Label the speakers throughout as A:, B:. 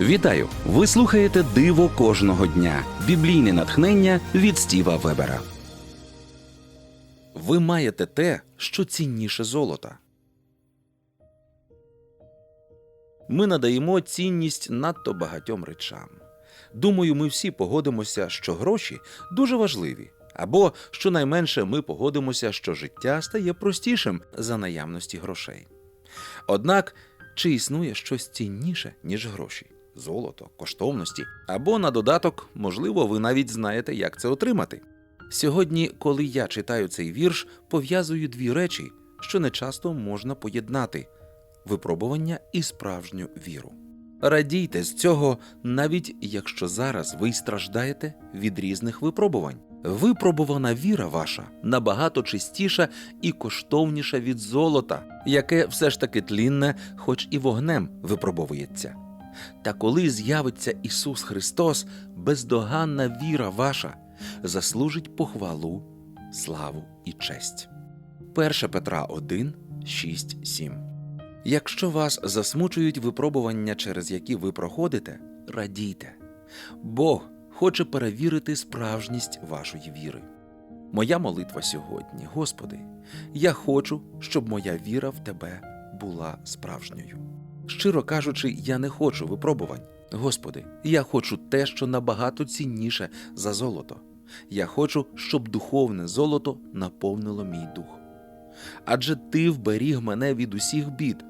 A: Вітаю! Ви слухаєте Диво кожного дня. Біблійне натхнення від Стіва Вебера. Ви маєте те, що цінніше золота. Ми надаємо цінність надто багатьом речам. Думаю, ми всі погодимося, що гроші дуже важливі, або щонайменше ми погодимося, що життя стає простішим за наявності грошей. Однак, чи існує щось цінніше, ніж гроші? Золото, коштовності, або на додаток, можливо, ви навіть знаєте, як це отримати. Сьогодні, коли я читаю цей вірш, пов'язую дві речі, що не часто можна поєднати випробування і справжню віру. Радійте з цього, навіть якщо зараз ви страждаєте від різних випробувань. Випробувана віра ваша набагато чистіша і коштовніша від золота, яке все ж таки тлінне, хоч і вогнем випробовується. Та коли з'явиться Ісус Христос, бездоганна віра ваша заслужить похвалу, славу і честь. 1 Петра 1, 6, 7 Якщо вас засмучують випробування, через які ви проходите, радійте. Бог хоче перевірити справжність вашої віри. Моя молитва сьогодні, Господи, я хочу, щоб моя віра в Тебе була справжньою. Щиро кажучи, я не хочу випробувань. Господи, я хочу те, що набагато цінніше за золото. Я хочу, щоб духовне золото наповнило мій дух. Адже ти вберіг мене від усіх бід.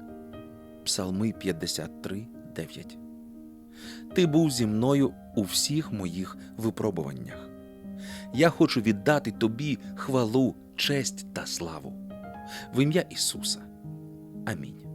A: Псалми 53, 9. Ти був зі мною у всіх моїх випробуваннях. Я хочу віддати тобі хвалу, честь та славу. В ім'я Ісуса. Амінь.